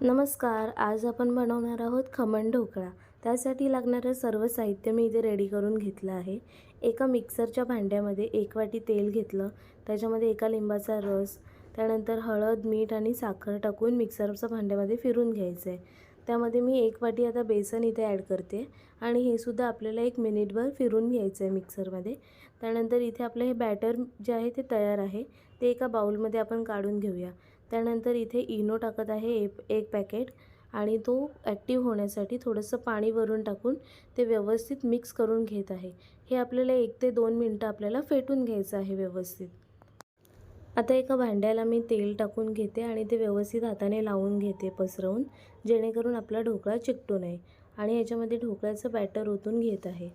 नमस्कार आज आपण बनवणार आहोत खमण ढोकळा. त्यासाठी लागणारं सर्व साहित्य मी इथे रेडी करून घेतलं आहे. एका मिक्सरच्या भांड्यामध्ये एक वाटी तेल घेतलं. त्याच्यामध्ये एका लिंबाचा रस त्यानंतर हळद मीठ आणि साखर टाकून मिक्सरच्या भांड्यामध्ये फिरून घ्यायचं आहे त्यामध्ये मी एक वाटी आता बेसन इथे ॲड करते आणि हे सुद्धा आपल्याला एक मिनिटभर फिरून घ्यायचं आहे मिक्सरमध्ये त्यानंतर इथे आपलं हे बॅटर जे आहे ते तयार आहे. ते एका बाउलमध्ये आपण काढून घेऊया. त्यानंतर इथे इनो टाकत आहे एक एक पॅकेट आणि तो ॲक्टिव्ह होण्यासाठी थोडंसं पाणी वरून टाकून ते व्यवस्थित मिक्स करून घेत आहे. हे आपल्याला एक ते दोन मिनटं आपल्याला फेटून घ्यायचं आहे व्यवस्थित. आता एका भांड्याला मी तेल टाकून घेते आणि ते व्यवस्थित हाताने लावून घेते पसरवून जेणेकरून आपला ढोकळा चिकटू नये आणि याच्यामध्ये ढोकळ्याचं बॅटर ओतून घेत आहे.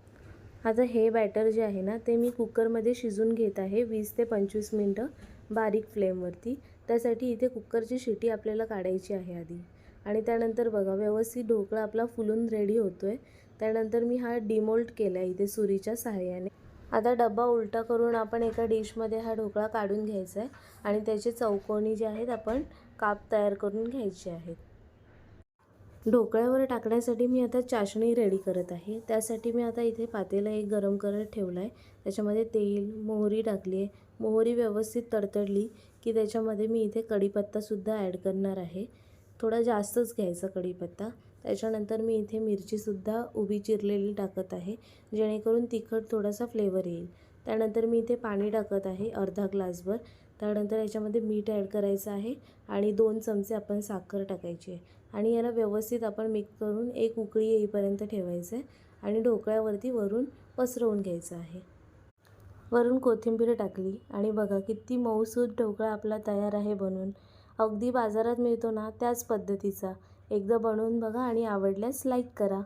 आता हे बॅटर जे आहे ना ते मी कुकरमध्ये शिजून घेत आहे वीस ते पंचवीस मिनटं. बारीक फ्लेमवरती. त्यासाठी इथे कुकरची शिटी आपल्याला काढायची आहे आधी. आणि त्यानंतर बघा व्यवस्थित ढोकळा आपला फुलून रेडी होतो आहे त्यानंतर मी हा डिमोल्ट केला आहे इथे सुरीच्या सहाय्याने. आता डब्बा उलटा करून आपण एका डिशमध्ये हा ढोकळा काढून घ्यायचा आहे आणि त्याचे चौकोनी जे आहेत आपण काप तयार करून घ्यायचे आहेत. ढोकळ्यावर टाकण्यासाठी मी आता चाशणी रेडी करत आहे. त्यासाठी मी आता इथे पातेला एक गरम करत ठेवला आहे त्याच्यामध्ये तेल मोहरी टाकली आहे मोहरी व्यवस्थित तडतडली की त्याच्यामध्ये मी इथे कढीपत्तासुद्धा ॲड करणार आहे. थोडा जास्तच घ्यायचा कढीपत्ता. त्याच्यानंतर मी इथे मिरचीसुद्धा उभी चिरलेली टाकत आहे जेणेकरून तिखट थोडासा फ्लेवर येईल. त्यानंतर मी इथे पाणी टाकत आहे अर्धा ग्लासभर त्यानंतर याच्यामध्ये मीठ ॲड करायचं आहे आणि दोन चमचे आपण साखर टाकायची आहे. आणि याला व्यवस्थित आपण मिक्स करून एक उकळी येईपर्यंत ठेवायचं आहे आणि ढोकळ्यावरती वरून पसरवून घ्यायचं आहे. वरून कोथिंबीर टाकली आणि बघा किती मऊसूद ढोकळा आपला तयार आहे बनून. अगदी बाजारात मिळतो ना त्याच पद्धतीचा. एकदा बनवून बघा आणि आवडल्यास लाईक करा.